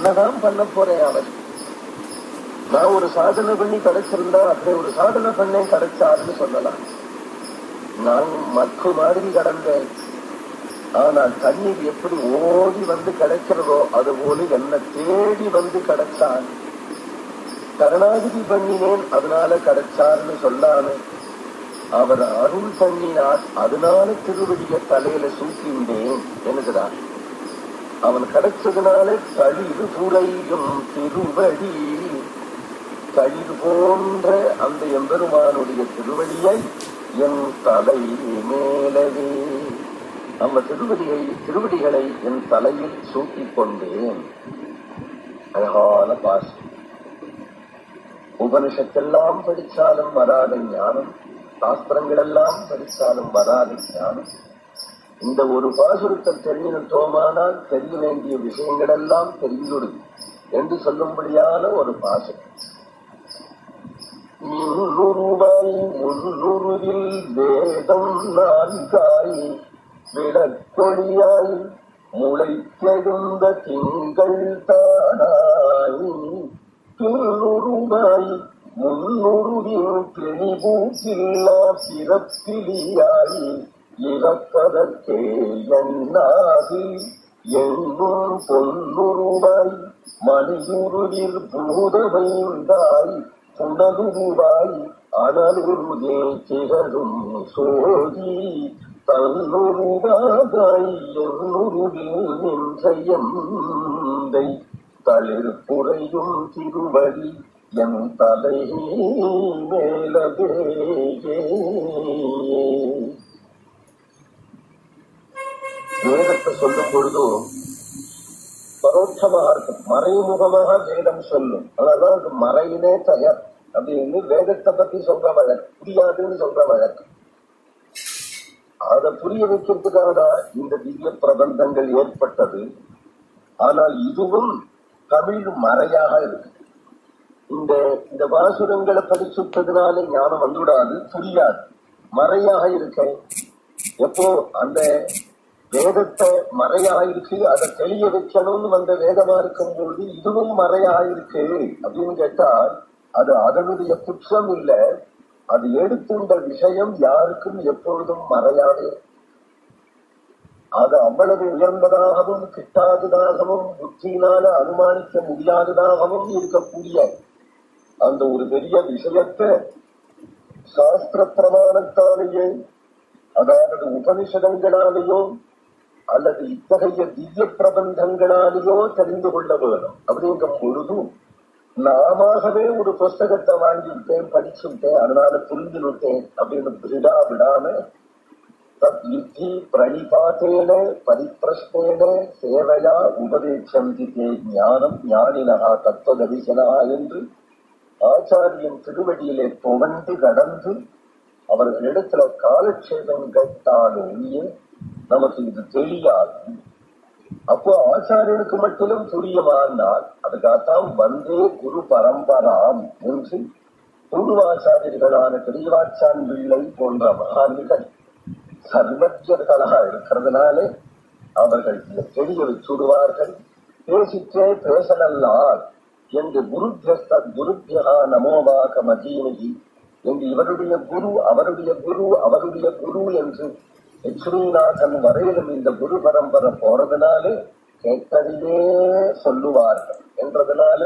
என்னதான் பண்ண போறேன் அவன். நான் ஒரு சாதனை பண்ணி கிடைச்சிருந்தா அப்படி ஒரு சாதனை பண்ணே கிடைச்சாருன்னு சொல்லலாம். நான் மற்ற மாதிரி கடந்தேன். ஆனால் தண்ணீர் எப்படி ஓடி வந்து கிடைக்கிறதோ அது போல என்ன தேடி வந்து கிடைச்சான். கருணாகிதி பண்ணினேன் அதனால கிடைச்சார்னு சொல்லாம அவர் அருள் பண்ணினார் அதனால திருவடிய தலையில சூட்டின்றேன் எனக்குதான் அவன் கிடைச்சதுனால கழிவு புரையும் திருவடி. கழிவு போன்ற அந்த எம்பெருமானுடைய திருவடியை என் தலை மேலவே. அந்த திருவடியை திருவடிகளை என் தலையில் சூட்டிக் கொண்டேன். அழகான பாசம் உபனிஷத்தெல்லாம் படிச்சாலும் வராத ஞானம் சாஸ்திரங்களெல்லாம் படிச்சாலும் வராத ஞானம். இந்த ஒரு பாசுரத்தை தெரிஞ்சிட்டோமானால் தெரிய வேண்டிய விஷயங்கள் எல்லாம் தெரிந்துடும் என்று சொல்லும்படியான ஒரு பாசுரம். இன்னுருவாய் முன்னுருவில் வேதம் நான்காய் விடக்கொழியாய் முளைத்தெழுந்த திங்கள் தானாய் திருநுருவாய் முன்னுருவின் தெளிவூசில்லா பிறப்பிலியாய் இறப்பதற்கே எண்ணாது எண்ணும் பொன்னுருவாய் மணியுருவில் பூதமைந்தாய் புனலுருவாய் அனலுருவே திகழும் சோதி தன்னுருவாய் என்னுருவில் நின்ற தளிர் புறையும் திருவடி என் தலை மேலதேயே. வேதத்தை சொல்லும் பொழுது பரோட்சமாக இருக்கும். மறைமுகமாக வேதம் சொல்லும். அதான் அது மறையிலே தயார் அப்படின்னு வேதத்தை பத்தி சொல்ற வழக்கு. புரியாதுன்னு சொல்ற வழக்கு. அதை புரிய வைக்கிறதுக்காக தான் இந்த திவ்ய பிரபந்தங்கள் ஏற்பட்டது. ஆனால் இதுவும் தமிழ் மறையாக இருக்கு இந்த இந்த வாசுரங்களை படிச்சுட்டதுனால ஞானம் வந்துவிடாது புரியாது. மறையாக இருக்க எப்போ? அந்த வேதத்தை மறையாயிருக்கு அதை தெளிய வைக்கணும்னு வந்த வேதமா இருக்கும் பொழுது இதுவும் மறையாயிருக்கு அப்படின்னு கேட்டால் அது அதனுடைய குற்றம் இல்ல. அது எடுத்துண்ட விஷயம் யாருக்கும் எப்பொழுதும் மறையாது. அது அவ்வளவு உயர்ந்ததாகவும் கிட்டாததாகவும் புத்தியினால அனுமானிக்க முடியாததாகவும் இருக்கக்கூடிய அந்த ஒரு பெரிய விஷயத்தை சாஸ்திர பிரமாணத்தாலேயே அதாவது உபனிஷதங்களாலேயும் அல்லது இத்தகைய திவ்ய பிரபந்தங்களாலேயோ தெரிந்து கொள்ள வேணும். அப்படிங்கும் பொழுதும் நாமவே ஒரு புஸ்தகத்தை வாங்கிவிட்டேன் படிச்சுட்டேன் அதனால புரிந்து விட்டேன் அப்படின்னு திருடா விடாம தத்யுத்தி பிரணிபாத்தேன பரிப்பிரஷ்னேன சேவையா உபதேசந்தி தே ஞானம் ஞானினகா தத்துவதரிசனா என்று ஆச்சாரியன் திருவடியிலே துவண்டு கடந்து அவர்களிடத்துல காலட்சேபம் கேட்டாலும் நமக்கு இது தெரியாது. அப்போ ஆச்சாரியனுக்கு மட்டும் துரியமானால் அதுக்காகத்தான் வந்தே குரு பரம்பராம் என்று பூர்வாச்சாரியர்களான பெரியவாச்சான் பிள்ளை போன்ற மகான்கள் சர்வஜர்களாக இருக்கிறதுனாலே அவர்கள் இதை தெரிய வச்சுடுவார்கள் பேசிற்றே பேசலல்லால் என்று குருத்யஸ்த குருத்யா நமோவாக மதீனகி என்று இவருடைய குரு அவருடைய குரு அவருடைய குரு என்று லட்சுமிநாதன் வரையிலும் இந்த குரு பரம்பரை போறதுனாலே கேட்டதையே சொல்லுவார்கள். என்றதுனால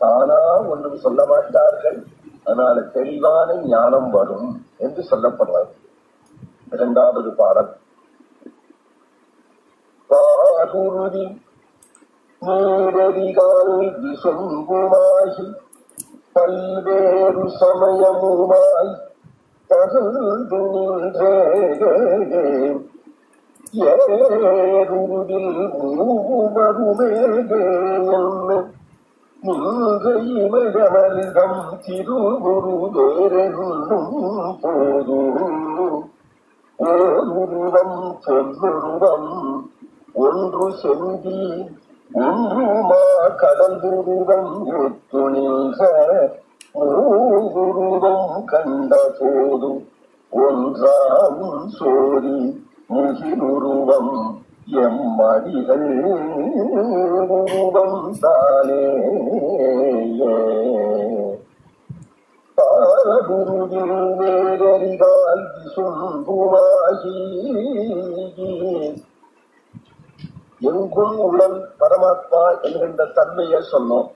தானா ஒன்றும் சொல்ல மாட்டார்கள். அதனால தெளிவான ஞானம் வரும் என்று சொல்லப்படுறது இரண்டாவது பாடல். பாகுருதி நீரடிகால் விசும்புமாகி பல்வேறு சமயமுமாய் தகுந்து திருகுரு வேறென்னும் போதும் ஓருருவம் செவ்வுருவம் ஒன்று செந்தி ஒன்றுமா கடந்துருவம் எட்டு நின்ற மூதுருவம் கண்ட போதும் ஒன்றாம் சோதி முகிலுருவம். எம்மடிகள் உருவம் தானே. பாரகுருவில் வேறறிவாய் சும்புமாகி எங்கும் உடல் பரமாத்மா என்கின்ற தன்மையை சொன்னோம்.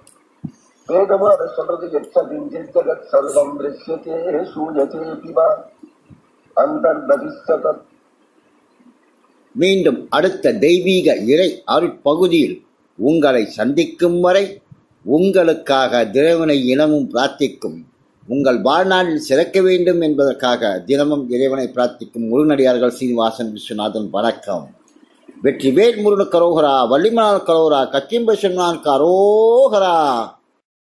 சர்வம் திருஷ்யத்தே பிவா. மீண்டும் அடுத்த தெய்வீக இறை அருட்பகுதியில் உங்களை சந்திக்கும் வரை உங்களுக்காக இறைவனை இனமும் பிரார்த்திக்கும். உங்கள் வாழ்நாளில் சிறக்க வேண்டும் என்பதற்காக தினமும் இறைவனை பிரார்த்திக்கும் முருகனடியார்கள் சீனிவாசன் விஸ்வநாதன். வணக்கம். வெற்றி வேல் முருகன் கரோகரா வள்ளிமலால் கரோகரா கச்சிம்ப கரோகரா.